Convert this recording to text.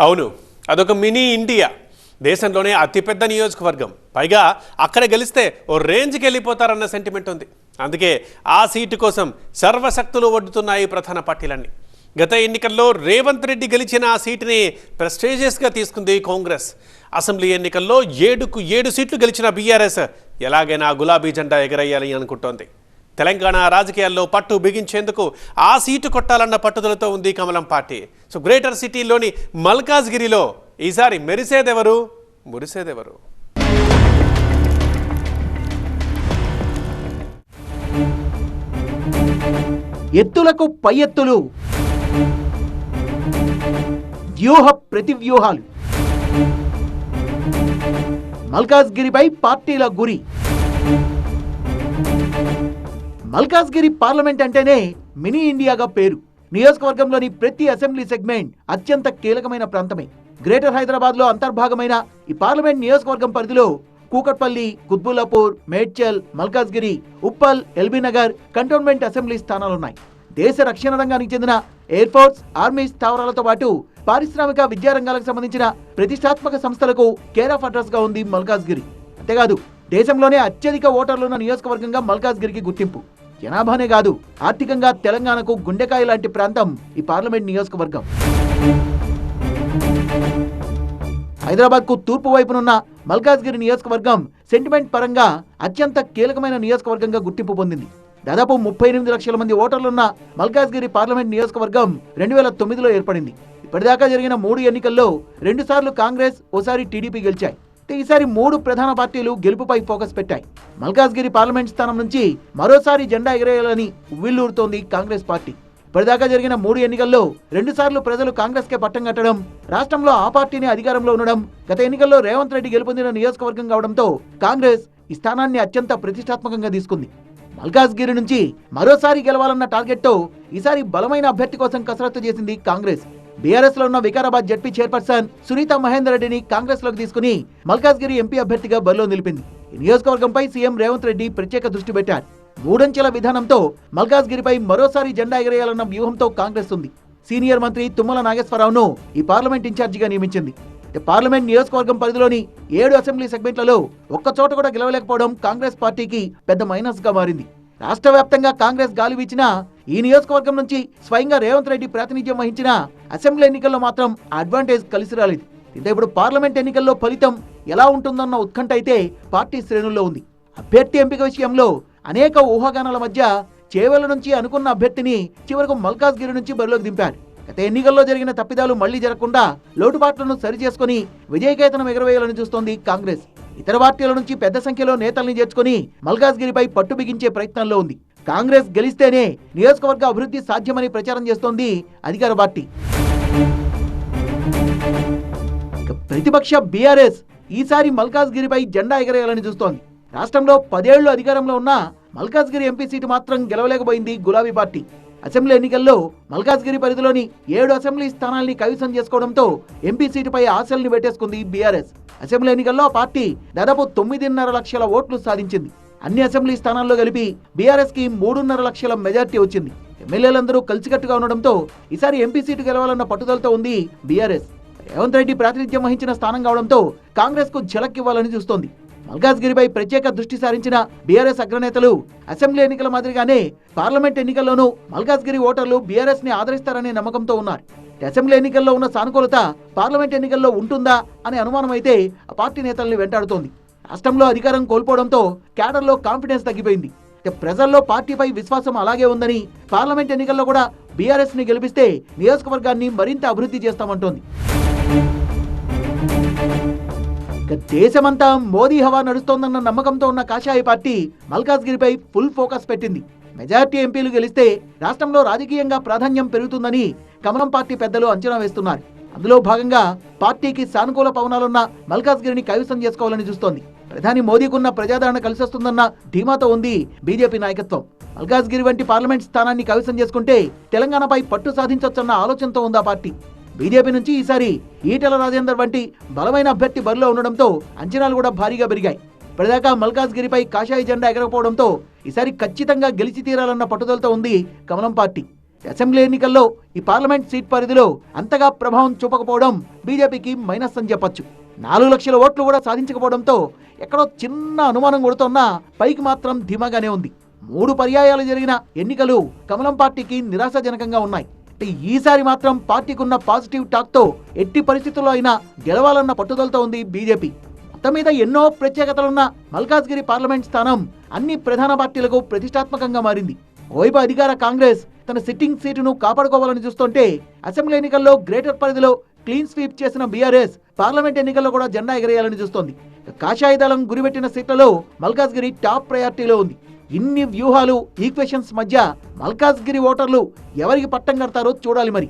అవును అదొక mini India. దేశంలోనే అతిపెద్ద నియోజకవర్గం. పైగా అక్కడ గెలిస్తే ఓ రేంజ్కి వెళ్ళిపోతారన్న సెంటిమెంట్ ఉంది. అందుకే ఆ సీటు కోసం సర్వశక్తులు వడ్డుతున్నాయి ప్రధాన పార్టీలన్నీ. గత ఎన్నికల్లో రేవంత్ రెడ్డి గెలిచిన ఆ సీటుని ప్రెస్టేజియస్గా తీసుకుంది కాంగ్రెస్. అసెంబ్లీ ఎన్నికల్లో ఏడుకు ఏడు సీట్లు గెలిచిన బీఆర్ఎస్ ఎలాగైనా గులాబీ జెండా ఎగరయ్యాలి అనుకుంటోంది. తెలంగాణ రాజకీయాల్లో పట్టు బిగించేందుకు ఆ సీటు కొట్టాలన్న పట్టుదలతో ఉంది కమలం పార్టీ. సో గ్రేటర్ సిటీలోని మల్కాజ్గిరిలో ఈసారి మెరిసేదెవరు? మురిసేదెవరు? ఎత్తులకు పై ఎత్తులు. వ్యూహ ప్రతివ్యూహాలు. మల్కాజ్గిరిపై పార్టీల గురి. మల్కాజ్గిరి పార్లమెంట్ అంటేనే మినీ ఇండియాగా పేరు. నియోజకవర్గంలోని ప్రతి అసెంబ్లీ సెగ్మెంట్ అత్యంత కీలకమైన ప్రాంతమే. గ్రేటర్ హైదరాబాద్లో అంతర్భాగమైన ఈ పార్లమెంట్ నియోజకవర్గం పరిధిలో కూకట్పల్లి కుత్బుల్లాపూర్ మేడ్చల్ మల్కాజ్గిరి ఉప్పల్ ఎల్బీనగర్ కంటోన్మెంట్ అసెంబ్లీ స్థానాలున్నాయి. దేశ రక్షణ రంగానికి చెందిన ఎయిర్ ఫోర్స్ ఆర్మీ స్థావరాలతో పాటు పారిశ్రామిక విద్యారంగాలకు సంబంధించిన ప్రతిష్టాత్మక సంస్థలకు కేర్ ఆఫ్ అడ్రస్గా ఉంది మల్కాజ్గిరి. అంతేకాదు దేశంలోనే అత్యధిక ఓటర్లున్న నియోజకవర్గంగా మల్కాజ్గిరికి గుర్తింపు. జనాభానే కాదు ఆర్థికంగా తెలంగాణకు గుండెకాయ లాంటి ప్రాంతం ఈ పార్లమెంట్ నియోజకవర్గం. హైదరాబాద్కు తూర్పు వైపునున్న మల్కాజ్గిరి నియోజకవర్గం సెంటిమెంట్ పరంగా అత్యంత కీలకమైన నియోజకవర్గంగా గుర్తింపు పొందింది. దాదాపు ముప్పై ఎనిమిది లక్షల మంది ఓటర్లున్న మల్కాజ్గిరి పార్లమెంట్ నియోజకవర్గం రెండు వేల తొమ్మిదిలో ఏర్పడింది. ఇప్పటిదాకా జరిగిన మూడు ఎన్నికల్లో రెండుసార్లు కాంగ్రెస్ ఓసారి టీడీపీ గెలిచాయి. ఈసారి మూడు ప్రధాన పార్టీలు గెలుపుపై ఫోకస్ పెట్టాయి. మల్కాజ్గిరి పార్లమెంట్ స్థానం నుంచి మరోసారి జెండా ఎగరేయాలని ఉవ్విల్లూరుతోంది కాంగ్రెస్ పార్టీ. ఇప్పటిదాకా జరిగిన మూడు ఎన్నికల్లో రెండుసార్లు ప్రజలు కాంగ్రెస్ కే పట్టం కట్టడం రాష్ట్రంలో ఆ పార్టీని అధికారంలో ఉండడం గత ఎన్నికల్లో రేవంత్ రెడ్డి గెలుపొందిన నియోజకవర్గం కావడంతో కాంగ్రెస్ ఈ స్థానాన్ని అత్యంత ప్రతిష్టాత్మకంగా తీసుకుంది. మల్కాజ్గిరి నుంచి మరోసారి గెలవాలన్న టార్గెట్తో ఈసారి బలమైన అభ్యర్థి కోసం కసరత్తు చేసింది కాంగ్రెస్. బీఆర్ఎస్లో ఉన్న వికారాబాద్ జడ్పీ చైర్పర్సన్ సునీత మహేందర్ రెడ్డిని కాంగ్రెస్లోకి తీసుకుని మల్కాజ్గిరి ఎంపీ అభ్యర్థిగా బరిలో నిలిపింది. ఈ నియోజకవర్గంపై సీఎం రేవంత్ రెడ్డి ప్రత్యేక దృష్టి పెట్టారు. మూడంచెల విధానంతో మల్కాజ్గిరిపై మరోసారి జెండా ఎగరేయాలన్న వ్యూహంతో కాంగ్రెస్ ఉంది. సీనియర్ మంత్రి తుమ్మల నాగేశ్వరరావును ఈ పార్లమెంట్ ఇన్ఛార్జిగా నియమించింది. పార్లమెంట్ నియోజకవర్గం పరిధిలోని ఏడు అసెంబ్లీ సెగ్మెంట్లలో ఒక్క చోట కూడా గెలవలేకపోవడం కాంగ్రెస్ పార్టీకి పెద్ద మైనస్గా మారింది. రాష్ట్ర వ్యాప్తంగా కాంగ్రెస్ గాలి వీచినా ఈ నియోజకవర్గం నుంచి స్వయంగా రేవంత్ రెడ్డి ప్రాతినిధ్యం వహించిన అసెంబ్లీ ఎన్నికల్లో మాత్రం అడ్వాంటేజ్ కలిసి రాలేదు. ఇంత ఇప్పుడు పార్లమెంట్ ఎన్నికల్లో ఫలితం ఎలా ఉంటుందన్న ఉత్కంఠ అయితే పార్టీ శ్రేణుల్లో ఉంది. అభ్యర్థి ఎంపిక విషయంలో అనేక ఊహాగానాల మధ్య చేవెళ్ళ నుంచి అనుకున్న అభ్యర్థిని చివరకు మల్కాజ్గిరి నుంచి బరిలోకి దింపారు. గత ఎన్నికల్లో జరిగిన తప్పిదాలు మళ్ళీ జరగకుండా లోటుపాట్లను సరిచేసుకుని విజయకేతనం ఎగరవేయాలని చూస్తోంది కాంగ్రెస్. ఇతర పార్టీల నుంచి పెద్ద సంఖ్యలో నేతల్ని చేర్చుకుని మల్కాజ్గిరిపై పట్టు బిగించే ప్రయత్నంలో ఉంది. కాంగ్రెస్ గెలిస్తేనే నియోజకవర్గ అభివృద్ధి సాధ్యమని ప్రచారం చేస్తోంది అధికార పార్టీ. ప్రతిపక్ష బీఆర్ఎస్ ఈసారి మల్కాజ్గిరిపై జెండా ఎగరేయాలని చూస్తోంది. రాష్ట్రంలో పదేళ్ళు అధికారంలో ఉన్న మల్కాజ్గిరి ఎంపీ సీటు మాత్రం గెలవలేకపోయింది గులాబీ పార్టీ. అసెంబ్లీ ఎన్నికల్లో మల్కాజ్గిరి పరిధిలోని ఏడు అసెంబ్లీ స్థానాల్ని కవిసం చేసుకోవడంతో ఎంపీ సీటుపై ఆశల్ని పెట్టేసుకుంది బీఆర్ఎస్. అసెంబ్లీ ఎన్నికల్లో ఆ పార్టీ దాదాపు తొమ్మిదిన్నర లక్షల ఓట్లు సాధించింది. అన్ని అసెంబ్లీ స్థానాల్లో కలిపి బీఆర్ఎస్కి మూడున్నర లక్షల మెజార్టీ వచ్చింది. ఎమ్మెల్యేలందరూ కలిసికట్టుగా ఉండడంతో ఈసారి ఎంపీ సీటు గెలవాలన్న పట్టుదలతో ఉంది బీఆర్ఎస్. రేవంత్ రెడ్డి ప్రాతినిధ్యం వహించిన స్థానం కావడంతో కాంగ్రెస్కు ఇవ్వాలని చూస్తోంది. మల్కాజ్గిరిపై ప్రత్యేక దృష్టి సారించిన బీఆర్ఎస్ అగ్రనేతలు అసెంబ్లీ ఎన్నికల మాదిరిగానే పార్లమెంట్ ఎన్నికల్లోనూ మల్కాజ్గిరి ఓటర్లు బీఆర్ఎస్ని ఆదరిస్తారనే నమ్మకంతో ఉన్నారు. అసెంబ్లీ ఎన్నికల్లో ఉన్న సానుకూలత పార్లమెంట్ ఎన్నికల్లో ఉంటుందా అనే అనుమానం అయితే ఆ పార్టీ నేతల్ని వెంటాడుతోంది. రాష్ట్రంలో అధికారం కోల్పోవడంతో క్యాడర్లో కాన్ఫిడెన్స్ తగ్గిపోయింది. ప్రజల్లో పార్టీపై విశ్వాసం అలాగే ఉందని పార్లమెంట్ ఎన్నికల్లో కూడా బీఆర్ఎస్ని గెలిపిస్తే నియోజకవర్గాన్ని మరింత అభివృద్ధి చేస్తామంటోంది. దేశమంతా మోదీ హవా నడుస్తోందన్న నమ్మకంతో ఉన్న కాషాయ పార్టీ మల్కాజ్గిరిపై ఫుల్ ఫోకస్ పెట్టింది. మెజార్టీ ఎంపీలు గెలిస్తే రాష్ట్రంలో రాజకీయంగా ప్రాధాన్యం పెరుగుతుందని కమలం పార్టీ పెద్దలు అంచనా వేస్తున్నారు. అందులో భాగంగా పార్టీకి సానుకూల పవనాలున్న మల్కాజ్గిరిని కైవసం చేసుకోవాలని చూస్తోంది. ప్రధాని మోదీకున్న ప్రజాదరణ కలిసొస్తుందన్న ధీమాతో ఉంది బీజేపీ నాయకత్వం. మల్కాజ్గిరి వంటి పార్లమెంట్ స్థానాన్ని కవిసం చేసుకుంటే తెలంగాణపై పట్టు సాధించొచ్చన్న ఆలోచనతో ఉందా పార్టీ. బీజేపీ నుంచి ఈసారి ఈటెల రాజేందర్ వంటి బలమైన అభ్యర్థి బరిలో ఉండడంతో అంచనాలు కూడా భారీగా పెరిగాయి. ఇప్పటిదాకా మల్కాజ్గిరిపై కాషాయ జెండా ఎగరకపోవడంతో ఈసారి ఖచ్చితంగా గెలిచి తీరాలన్న పట్టుదలతో ఉంది కమలం పార్టీ. అసెంబ్లీ ఎన్నికల్లో ఈ పార్లమెంట్ సీట్ పరిధిలో అంతగా ప్రభావం చూపకపోవడం బీజేపీకి మైనస్ అని చెప్పొచ్చు. నాలుగు లక్షల ఓట్లు కూడా సాధించకపోవడంతో ఎక్కడో చిన్న అనుమానం కొడుతున్నా పైకి మాత్రం ధీమాగానే ఉంది. మూడు పర్యాయాలు జరిగిన ఎన్నికలు కమలం పార్టీకి నిరాశాజనకంగా ఉన్నాయి. ఈసారి మాత్రం పార్టీకున్న పాజిటివ్ టాక్తో ఎట్టి పరిస్థితుల్లో అయినా గెలవాలన్న పట్టుదలతో ఉంది బీజేపీ. మొత్తం మీద ఎన్నో ప్రత్యేకతలున్న మల్కాజ్గిరి పార్లమెంట్ స్థానం అన్ని ప్రధాన పార్టీలకు ప్రతిష్టాత్మకంగా మారింది. ఓవైపు అధికార కాంగ్రెస్ తన సిట్టింగ్ సీటును కాపాడుకోవాలని చూస్తుంటే అసెంబ్లీ ఎన్నికల్లో గ్రేటర్ పరిధిలో క్లీన్ స్వీప్ చేసిన బీఆర్ఎస్ పార్లమెంట్ ఎన్నికల్లో కూడా జెండా ఎగరేయాలని చూస్తోంది. కాషాయ దళం గురిపెట్టిన సీట్లలో మల్కాజ్గిరి టాప్ ప్రయారిటీలో ఉంది. ఇన్ని వ్యూహాలు ఈక్వేషన్స్ మధ్య మల్కాజ్గిరి ఓటర్లు ఎవరికి పట్టం కడతారో చూడాలి మరి.